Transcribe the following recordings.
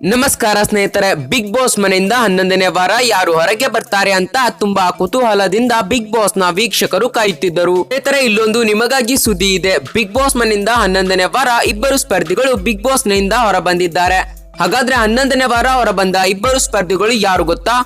ನಮಸ್ಕಾರ ಸ್ನೇಹಿತರೆ big boss ಮನೆಯಿಂದ ಹನ್ನೊಂದನೇ ವಾರ ಯಾರು ಹೊರಗೆ ಬರ್ತಾರೆ ಅಂತ ತುಂಬಾ ಕುತೂಹಲದಿಂದ ಬಿಗ್ ಬಾಸ್ನ ವೀಕ್ಷಕರು ಕಾಯುತ್ತಿದ್ದರು. ಸ್ನೇಹಿತರೆ, ಇಲ್ಲೊಂದು ನಿಮಗಾಗಿ ಸುದ್ದಿ ಇದೆ. ಬಿಗ್ ಬಾಸ್ ಮನೆಯಿಂದ ಹನ್ನೊಂದನೇ ವಾರ ಇಬ್ಬರು ಸ್ಪರ್ಧಿಗಳು ಬಿಗ್ ಬಾಸ್ನಿಂದ ಹೊರ ಬಂದಿದ್ದಾರೆ ಹಾಗಾದ್ರೆ ಹನ್ನೊಂದನೇ ವಾರ ಹೊರ ಬಂದ ಇಬ್ಬರು ಸ್ಪರ್ಧಿಗಳು ಯಾರು ಗೊತ್ತಾ?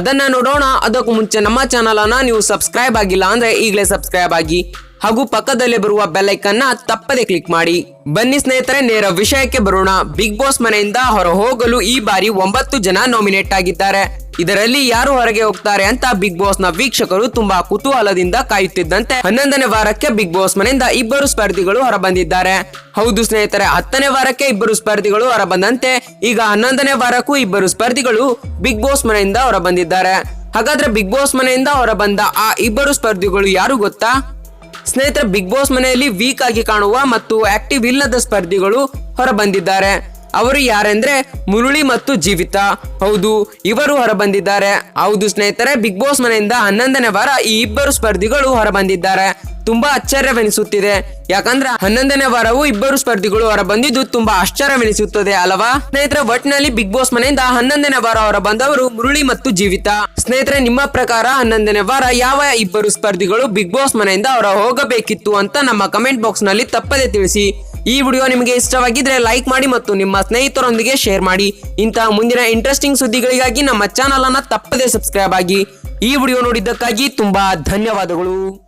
ಅದನ್ನ ನೋಡೋಣ. ಅದಕ್ಕೂ ಮುಂಚೆ ನಮ್ಮ ಚಾನಲ್ ಅನ್ನ ನೀವು ಸಬ್ಸ್ಕ್ರೈಬ್ ಆಗಿಲ್ಲ ಅಂದ್ರೆ ಈಗಲೇ ಸಬ್ಸ್ಕ್ರೈಬ್ ಆಗಿ. ಹಾಗೂ ಪಕ್ಕದಲ್ಲೇ ಬರುವ ಬೆಲ್ ಐಕನ್ನ ತಪ್ಪದೆ ಕ್ಲಿಕ್ ಮಾಡಿ. ಬನ್ನಿ ಸ್ನೇಹಿತರೆ, ನೇರ ವಿಷಯಕ್ಕೆ ಬರೋಣ. ಬಿಗ್ ಬಾಸ್ ಮನೆಯಿಂದ ಹೊರ ಹೋಗಲು ಈ ಬಾರಿ ಒಂಬತ್ತು ಜನ ನಾಮಿನೇಟ್ ಆಗಿದ್ದಾರೆ. ಇದರಲ್ಲಿ ಯಾರು ಹೊರಗೆ ಹೋಗ್ತಾರೆ ಅಂತ ಬಿಗ್ ಬಾಸ್ನ ವೀಕ್ಷಕರು ತುಂಬಾ ಕುತೂಹಲದಿಂದ ಕಾಯುತ್ತಿದ್ದಂತೆ ಹನ್ನೊಂದನೇ ವಾರಕ್ಕೆ ಬಿಗ್ ಬಾಸ್ ಮನೆಯಿಂದ ಇಬ್ಬರು ಸ್ಪರ್ಧಿಗಳು ಹೊರಬಂದಿದ್ದಾರೆ. ಹೌದು ಸ್ನೇಹಿತರೆ, ಹತ್ತನೇ ವಾರಕ್ಕೆ ಇಬ್ಬರು ಸ್ಪರ್ಧಿಗಳು ಹೊರಬಂದಂತೆ ಈಗ ಹನ್ನೊಂದನೇ ವಾರಕ್ಕೂ ಇಬ್ಬರು ಸ್ಪರ್ಧಿಗಳು ಬಿಗ್ ಬಾಸ್ ಮನೆಯಿಂದ ಹೊರಬಂದಿದ್ದಾರೆ. ಹಾಗಾದ್ರೆ ಬಿಗ್ ಬಾಸ್ ಮನೆಯಿಂದ ಹೊರಬಂದ ಆ ಇಬ್ಬರು ಸ್ಪರ್ಧಿಗಳು ಯಾರು ಗೊತ್ತಾ? ಸ್ನೇಹಿತರೆ ಬಿಗ್ ಬಾಸ್ ಮನೆಯಲ್ಲಿ ವೀಕ್ ಆಗಿ ಕಾಣುವ ಮತ್ತು ಆಕ್ಟಿವ್ ಇಲ್ಲದ ಸ್ಪರ್ಧಿಗಳು ಹೊರ ಬಂದಿದ್ದಾರೆ ಅವರು ಯಾರೆಂದ್ರೆ ಮುರುಳಿ ಮತ್ತು ಜೀವಿತ. ಹೌದು, ಇವರು ಹೊರ ಬಂದಿದ್ದಾರೆ ಹೌದು ಸ್ನೇಹಿತರೆ, ಬಿಗ್ ಬಾಸ್ ಮನೆಯಿಂದ ಹನ್ನೊಂದನೇ ವಾರ ಈ ಇಬ್ಬರು ಸ್ಪರ್ಧಿಗಳು ಹೊರ ಬಂದಿದ್ದಾರೆ ತುಂಬಾ ಆಶ್ಚರ್ಯವೆನಿಸುತ್ತಿದೆ. ಯಾಕಂದ್ರೆ ಹನ್ನೊಂದನೇ ವಾರವು ಇಬ್ಬರು ಸ್ಪರ್ಧಿಗಳು ಹೊರ ಬಂದಿದ್ದು ತುಂಬಾ ಆಶ್ಚರ್ಯವೆನಿಸುತ್ತದೆ, ಅಲ್ವಾ? ಸ್ನೇಹಿತರೆ ಒಟ್ಟಿನಲ್ಲಿ ಬಿಗ್ ಬಾಸ್ ಮನೆಯಿಂದ ಹನ್ನೊಂದನೇ ವಾರ ಹೊರ ಬಂದವರು ಮುರುಳಿ ಮತ್ತು ಜೀವಿತ. ಸ್ನೇಹಿತರೆ, ನಿಮ್ಮ ಪ್ರಕಾರ ಹನ್ನೊಂದನೇ ವಾರ ಯಾವ ಇಬ್ಬರು ಸ್ಪರ್ಧಿಗಳು ಬಿಗ್ ಬಾಸ್ ಮನೆಯಿಂದ ಹೊರ ಹೋಗಬೇಕಿತ್ತು ಅಂತ ನಮ್ಮ ಕಮೆಂಟ್ ಬಾಕ್ಸ್ನಲ್ಲಿ ತಪ್ಪದೆ ತಿಳಿಸಿ. ಈ ವಿಡಿಯೋ ನಿಮಗೆ ಇಷ್ಟವಾಗಿದ್ರೆ ಲೈಕ್ ಮಾಡಿ ಮತ್ತು ನಿಮ್ಮ ಸ್ನೇಹಿತರೊಂದಿಗೆ ಶೇರ್ ಮಾಡಿ. ಇಂತಹ ಮುಂದಿನ ಇಂಟ್ರೆಸ್ಟಿಂಗ್ ಸುದ್ದಿಗಳಿಗಾಗಿ ನಮ್ಮ ಚಾನಲ್ ಅನ್ನ ತಪ್ಪದೆ ಸಬ್ಸ್ಕ್ರೈಬ್ ಆಗಿ. ಈ ವಿಡಿಯೋ ನೋಡಿದ್ದಕ್ಕಾಗಿ ತುಂಬಾ ಧನ್ಯವಾದಗಳು.